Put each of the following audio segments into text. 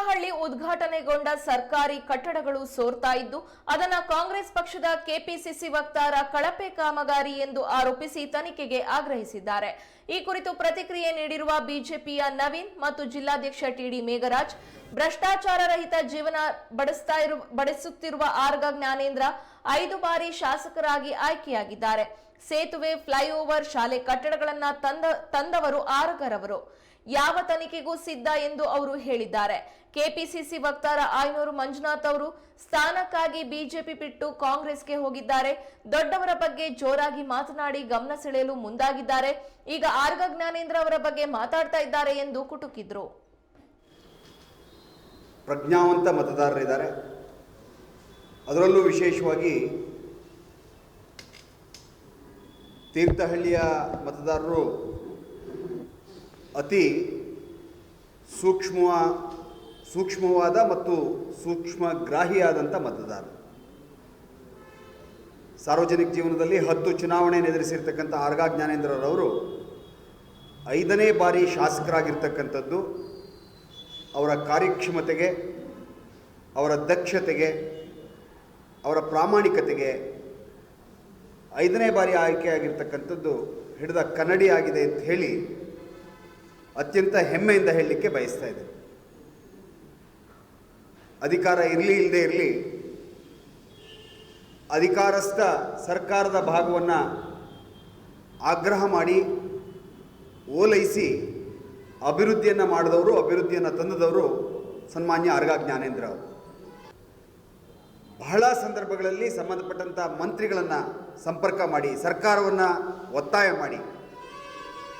ತೀರ್ಥಹಳ್ಳಿ ಉದ್ಘಾಟನೆಗೊಂಡ ಸರ್ಕಾರಿ ಕಟ್ಟಡಗಳು ಸೋರ್ತಾ ಇದ್ದು, ಅದನ್ನ ಕಾಂಗ್ರೆಸ್ ಪಕ್ಷದ ಕೆಪಿಸಿಸಿ ವಕ್ತಾರ ಕಳಪೆ ಕಾಮಗಾರಿ ಎಂದು ಆರೋಪಿಸಿ ತನಿಖೆಗೆ ಆಗ್ರಹಿಸಿದ್ದಾರೆ. ಈ ಕುರಿತು ಪ್ರತಿಕ್ರಿಯೆ ನೀಡಿರುವ ಬಿಜೆಪಿಯ ನವೀನ್ ಮತ್ತು ಜಿಲ್ಲಾಧ್ಯಕ್ಷ ಟಿಡಿ ಮೇಘರಾಜ್, ಭ್ರಷ್ಟಾಚಾರ ರಹಿತ ಜೀವನ ಬಡಿಸ್ತಾ ಇರು, ಬಡಿಸುತ್ತಿರುವ ಆರ್ಗ ಜ್ಞಾನೇಂದ್ರ ಐದು ಬಾರಿ ಶಾಸಕರಾಗಿ ಆಯ್ಕೆಯಾಗಿದ್ದಾರೆ. ಸೇತುವೆ, ಫ್ಲೈಓವರ್ ಶಾಲೆ ಕಟ್ಟಡಗಳನ್ನ ತಂದ, ತಂದವರು ಆರಗರವರು. ಯಾವ ತನಿಖೆಗೂ ಸಿದ್ಧ ಎಂದು ಅವರು ಹೇಳಿದ್ದಾರೆ. ಕೆಪಿಸಿಸಿ ವಕ್ತಾರ ಆಯನೂರು ಮಂಜುನಾಥ್ ಅವರು, ಸ್ಥಾನಕ್ಕಾಗಿ ಬಿಜೆಪಿ ಬಿಟ್ಟು ಕಾಂಗ್ರೆಸ್ಗೆ ಹೋಗಿದ್ದಾರೆ. ದೊಡ್ಡವರ ಬಗ್ಗೆ ಜೋರಾಗಿ ಮಾತನಾಡಿ ಗಮನ ಸೆಳೆಯಲು ಮುಂದಾಗಿದ್ದಾರೆ. ಈಗ ಆರ್ಗ ಜ್ಞಾನೇಂದ್ರ ಅವರ ಬಗ್ಗೆ ಮಾತಾಡ್ತಾ ಇದ್ದಾರೆ ಎಂದು ಕುಟುಕಿದ್ರು. ಪ್ರಜ್ಞಾವಂತ ಮತದಾರರಿದ್ದಾರೆ ಅದರಲ್ಲೂ ವಿಶೇಷವಾಗಿ ತೀರ್ಥಹಳ್ಳಿಯ ಮತದಾರರು ಅತಿ ಸೂಕ್ಷ್ಮ ಸೂಕ್ಷ್ಮವಾದ ಮತ್ತು ಸೂಕ್ಷ್ಮಗ್ರಾಹಿಯಾದಂಥ ಮತದಾರ. ಸಾರ್ವಜನಿಕ ಜೀವನದಲ್ಲಿ ಹತ್ತು ಚುನಾವಣೆ ಎದುರಿಸಿರ್ತಕ್ಕಂಥ ಆರ್ಗಾ ಜ್ಞಾನೇಂದ್ರರವರು ಐದನೇ ಬಾರಿ ಶಾಸಕರಾಗಿರ್ತಕ್ಕಂಥದ್ದು. ಅವರ ಕಾರ್ಯಕ್ಷಮತೆಗೆ, ಅವರ ದಕ್ಷತೆಗೆ, ಅವರ ಪ್ರಾಮಾಣಿಕತೆಗೆ ಐದನೇ ಬಾರಿ ಆಯ್ಕೆಯಾಗಿರ್ತಕ್ಕಂಥದ್ದು ಹಿಡಿದ ಕನ್ನಡಿ ಆಗಿದೆ ಅಂತ ಹೇಳಿ ಅತ್ಯಂತ ಹೆಮ್ಮೆಯಿಂದ ಹೇಳಲಿಕ್ಕೆ ಬಯಸ್ತಾ ಇದೆ ಅಧಿಕಾರ ಇರಲಿ ಇಲ್ಲದೆ ಇರಲಿ, ಅಧಿಕಾರಸ್ಥ ಸರ್ಕಾರದ ಭಾಗವನ್ನು ಆಗ್ರಹ ಮಾಡಿ, ಓಲೈಸಿ ಅಭಿವೃದ್ಧಿಯನ್ನು ಮಾಡಿದವರು, ಅಭಿವೃದ್ಧಿಯನ್ನು ತಂದದವರು ಸನ್ಮಾನ್ಯ ಅರ್ಗ ಜ್ಞಾನೇಂದ್ರ ಅವರು. ಬಹಳ ಸಂದರ್ಭಗಳಲ್ಲಿ ಸಂಬಂಧಪಟ್ಟಂಥ ಮಂತ್ರಿಗಳನ್ನು ಸಂಪರ್ಕ ಮಾಡಿ, ಸರ್ಕಾರವನ್ನು ಒತ್ತಾಯ ಮಾಡಿ,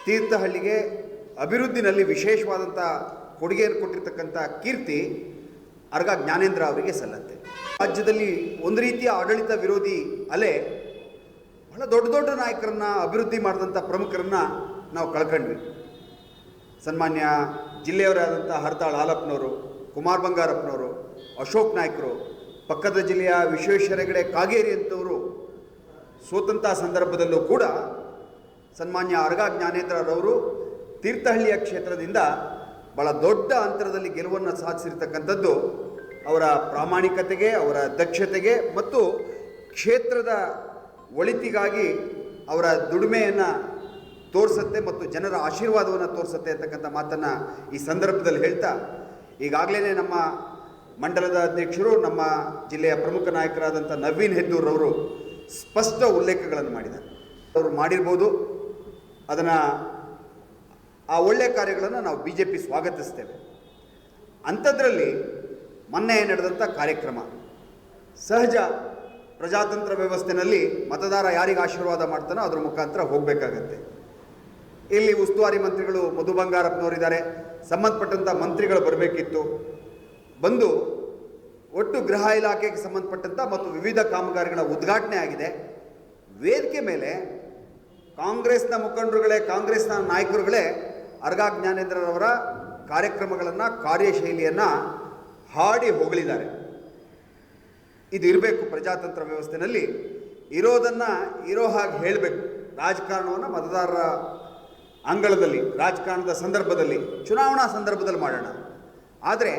ತೀರ್ಥಹಳ್ಳಿಗೆ ಅಭಿವೃದ್ಧಿನಲ್ಲಿ ವಿಶೇಷವಾದಂಥ ಕೊಡುಗೆಯನ್ನು ಕೊಟ್ಟಿರ್ತಕ್ಕಂಥ ಕೀರ್ತಿ ಅರ್ಗ ಜ್ಞಾನೇಂದ್ರ ಅವರಿಗೆ ಸಲ್ಲತ್ತೆ. ರಾಜ್ಯದಲ್ಲಿ ಒಂದು ರೀತಿಯ ಆಡಳಿತ ವಿರೋಧಿ ಅಲೆ ಬಹಳ ದೊಡ್ಡ ದೊಡ್ಡ ನಾಯಕರನ್ನ ಅಭಿವೃದ್ಧಿ ಮಾಡಿದಂಥ ಪ್ರಮುಖರನ್ನ ನಾವು ಕಳ್ಕೊಂಡ್ವಿ. ಸನ್ಮಾನ್ಯ ಜಿಲ್ಲೆಯವರಾದಂಥ ಹರ್ತಾಳ್ ಹಾಲಪ್ಪನವರು, ಕುಮಾರ್ ಬಂಗಾರಪ್ಪನವರು, ಅಶೋಕ್ ನಾಯ್ಕರು, ಪಕ್ಕದ ಜಿಲ್ಲೆಯ ವಿಶ್ವೇಶ್ವರಗಡೆ ಕಾಗೇರಿ ಅಂತವರು ಸೋತಂಥ ಸಂದರ್ಭದಲ್ಲೂ ಕೂಡ ಸನ್ಮಾನ್ಯ ಅರ್ಗ ಜ್ಞಾನೇಂದ್ರರವರು ತೀರ್ಥಹಳ್ಳಿಯ ಕ್ಷೇತ್ರದಿಂದ ಬಹಳ ದೊಡ್ಡ ಅಂತರದಲ್ಲಿ ಗೆಲುವನ್ನು ಸಾಧಿಸಿರ್ತಕ್ಕಂಥದ್ದು ಅವರ ಪ್ರಾಮಾಣಿಕತೆಗೆ, ಅವರ ದಕ್ಷತೆಗೆ ಮತ್ತು ಕ್ಷೇತ್ರದ ಒಳಿತಿಗಾಗಿ ಅವರ ದುಡಿಮೆಯನ್ನು ತೋರಿಸುತ್ತೆ ಮತ್ತು ಜನರ ಆಶೀರ್ವಾದವನ್ನು ತೋರಿಸುತ್ತೆ ಅಂತಕ್ಕಂಥ ಮಾತನ್ನು ಈ ಸಂದರ್ಭದಲ್ಲಿ ಹೇಳ್ತಾ ಈಗಾಗಲೇ ನಮ್ಮ ಮಂಡಲದ ಅಧ್ಯಕ್ಷರು, ನಮ್ಮ ಜಿಲ್ಲೆಯ ಪ್ರಮುಖ ನಾಯಕರಾದಂಥ ನವೀನ್ ಹೆದ್ದೂರವರು ಸ್ಪಷ್ಟ ಉಲ್ಲೇಖಗಳನ್ನು ಮಾಡಿದ್ದಾರೆ. ಅವರು ಮಾಡಿರ್ಬೋದು, ಅದನ್ನು ಆ ಒಳ್ಳೆಯ ಕಾರ್ಯಗಳನ್ನು ನಾವು ಬಿ ಜೆ ಪಿ ಸ್ವಾಗತಿಸ್ತೇವೆ. ಅಂಥದ್ರಲ್ಲಿ ಮೊನ್ನೆ ನಡೆದಂಥ ಕಾರ್ಯಕ್ರಮ. ಸಹಜ ಪ್ರಜಾತಂತ್ರ ವ್ಯವಸ್ಥೆಯಲ್ಲಿ ಮತದಾರ ಯಾರಿಗೆ ಆಶೀರ್ವಾದ ಮಾಡ್ತಾನೋ ಅದರ ಮುಖಾಂತರ ಹೋಗಬೇಕಾಗತ್ತೆ. ಇಲ್ಲಿ ಉಸ್ತುವಾರಿ ಮಂತ್ರಿಗಳು ಮಧು ಬಂಗಾರಪ್ಪನವರಿದ್ದಾರೆ, ಸಂಬಂಧಪಟ್ಟಂಥ ಮಂತ್ರಿಗಳು ಬರಬೇಕಿತ್ತು. ಬಂದು ಒಟ್ಟು ಗೃಹ ಇಲಾಖೆಗೆ ಸಂಬಂಧಪಟ್ಟಂಥ ಮತ್ತು ವಿವಿಧ ಕಾಮಗಾರಿಗಳ ಉದ್ಘಾಟನೆ ಆಗಿದೆ. ವೇದಿಕೆ ಮೇಲೆ ಕಾಂಗ್ರೆಸ್ನ ಮುಖಂಡರುಗಳೇ, ಕಾಂಗ್ರೆಸ್ನ ನಾಯಕರುಗಳೇ ಅರ್ಗಾ ಜ್ಞಾನೇಂದ್ರರವರ ಕಾರ್ಯಕ್ರಮಗಳನ್ನು, ಕಾರ್ಯಶೈಲಿಯನ್ನು ಹಾಡಿ ಹೊಗಳಿದ್ದಾರೆ. ಇದು ಇರಬೇಕು ಪ್ರಜಾತಂತ್ರ ವ್ಯವಸ್ಥೆಯಲ್ಲಿ ಇರೋದನ್ನು ಇರೋ ಹಾಗೆ ಹೇಳಬೇಕು. ರಾಜಕಾರಣವನ್ನು ಮತದಾರರ ಅಂಗಳದಲ್ಲಿ, ರಾಜಕಾರಣದ ಸಂದರ್ಭದಲ್ಲಿ, ಚುನಾವಣಾ ಸಂದರ್ಭದಲ್ಲಿ ಮಾಡೋಣ. ಆದರೆ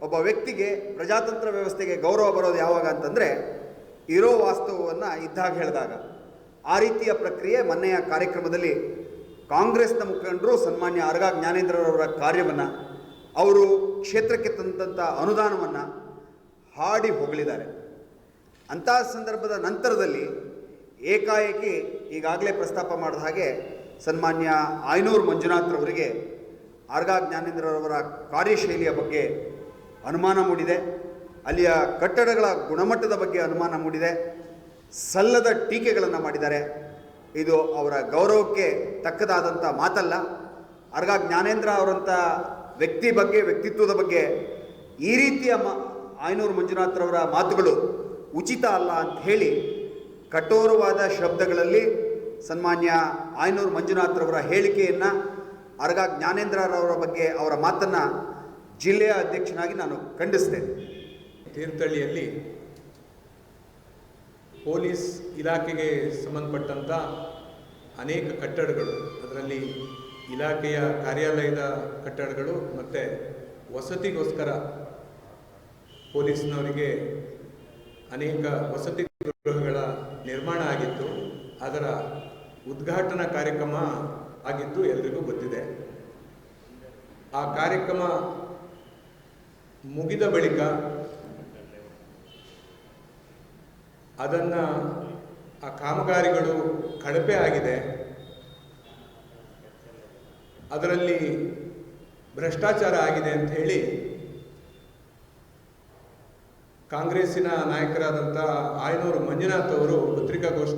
ಒಬ್ಬ ವ್ಯಕ್ತಿಗೆ ಪ್ರಜಾತಂತ್ರ ವ್ಯವಸ್ಥೆಗೆ ಗೌರವ ಬರೋದು ಯಾವಾಗ ಅಂತಂದರೆ, ಇರೋ ವಾಸ್ತವವನ್ನು ಇದ್ದಾಗ ಹೇಳಿದಾಗ. ಆ ರೀತಿಯ ಪ್ರಕ್ರಿಯೆ ಮೊನ್ನೆಯ ಕಾರ್ಯಕ್ರಮದಲ್ಲಿ ಕಾಂಗ್ರೆಸ್ನ ಮುಖಂಡರು ಸನ್ಮಾನ್ಯ ಅರ್ಗ ಜ್ಞಾನೇಂದ್ರರವರ ಕಾರ್ಯವನ್ನು, ಅವರು ಕ್ಷೇತ್ರಕ್ಕೆ ತಂದಂಥ ಅನುದಾನವನ್ನು ಹಾಡಿ ಹೊಗಳಿದ್ದಾರೆ. ಅಂತಹ ಸಂದರ್ಭದ ನಂತರದಲ್ಲಿ ಏಕಾಏಕಿ ಈಗಾಗಲೇ ಪ್ರಸ್ತಾಪ ಮಾಡಿದ ಹಾಗೆ ಸನ್ಮಾನ್ಯ ಆಯನೂರು ಮಂಜುನಾಥ್ರವರಿಗೆ ಅರ್ಗ ಜ್ಞಾನೇಂದ್ರರವರ ಕಾರ್ಯಶೈಲಿಯ ಬಗ್ಗೆ ಅನುಮಾನ ಮೂಡಿದೆ. ಅಲ್ಲಿಯ ಕಟ್ಟಡಗಳ ಗುಣಮಟ್ಟದ ಬಗ್ಗೆ ಅನುಮಾನ ಮೂಡಿದೆ. ಸಲ್ಲದ ಟೀಕೆಗಳನ್ನು ಮಾಡಿದ್ದಾರೆ. ಇದು ಅವರ ಗೌರವಕ್ಕೆ ತಕ್ಕದಾದಂಥ ಮಾತಲ್ಲ. ಅರ್ಗ ಜ್ಞಾನೇಂದ್ರ ಅವರಂಥ ವ್ಯಕ್ತಿ ಬಗ್ಗೆ, ವ್ಯಕ್ತಿತ್ವದ ಬಗ್ಗೆ ಈ ರೀತಿಯ ಮ, ಆಯನೂರು ಮಂಜುನಾಥ್ರವರ ಮಾತುಗಳು ಉಚಿತ ಅಲ್ಲ ಅಂತ ಹೇಳಿ ಕಠೋರವಾದ ಶಬ್ದಗಳಲ್ಲಿ ಸನ್ಮಾನ್ಯ ಆಯನೂರು ಮಂಜುನಾಥ್ರವರ ಹೇಳಿಕೆಯನ್ನು ಅರ್ಗ ಜ್ಞಾನೇಂದ್ರರವರ ಬಗ್ಗೆ ಅವರ ಮಾತನ್ನು ಜಿಲ್ಲೆಯ ಅಧ್ಯಕ್ಷನಾಗಿ ನಾನು ಖಂಡಿಸ್ತೇನೆ. ತೀರ್ಥಹಳ್ಳಿಯಲ್ಲಿ ಪೊಲೀಸ್ ಇಲಾಖೆಗೆ ಸಂಬಂಧಪಟ್ಟಂಥ ಅನೇಕ ಕಟ್ಟಡಗಳು, ಅದರಲ್ಲಿ ಇಲಾಖೆಯ ಕಾರ್ಯಾಲಯದ ಕಟ್ಟಡಗಳು ಮತ್ತು ವಸತಿಗೋಸ್ಕರ ಪೊಲೀಸ್ನವರಿಗೆ ಅನೇಕ ವಸತಿ ಗೃಹಗಳ ನಿರ್ಮಾಣ ಆಗಿತ್ತು. ಅದರ ಉದ್ಘಾಟನಾ ಕಾರ್ಯಕ್ರಮ ಆಗಿದ್ದು ಎಲ್ರಿಗೂ ಗೊತ್ತಿದೆ. ಆ ಕಾರ್ಯಕ್ರಮ ಮುಗಿದ ಬಳಿಕ ಅದನ್ನು ಆ ಕಾಮಗಾರಿಗಳು ಕಳಪೆ ಆಗಿದೆ. ಅದರಲ್ಲಿ ಭ್ರಷ್ಟಾಚಾರ ಆಗಿದೆ ಅಂತ ಹೇಳಿ ಕಾಂಗ್ರೆಸ್ಸಿನ ನಾಯಕರಾದಂಥ ಆಯನೂರು ಮಂಜುನಾಥ್ ಅವರು ಪತ್ರಿಕಾಗೋಷ್ಠಿ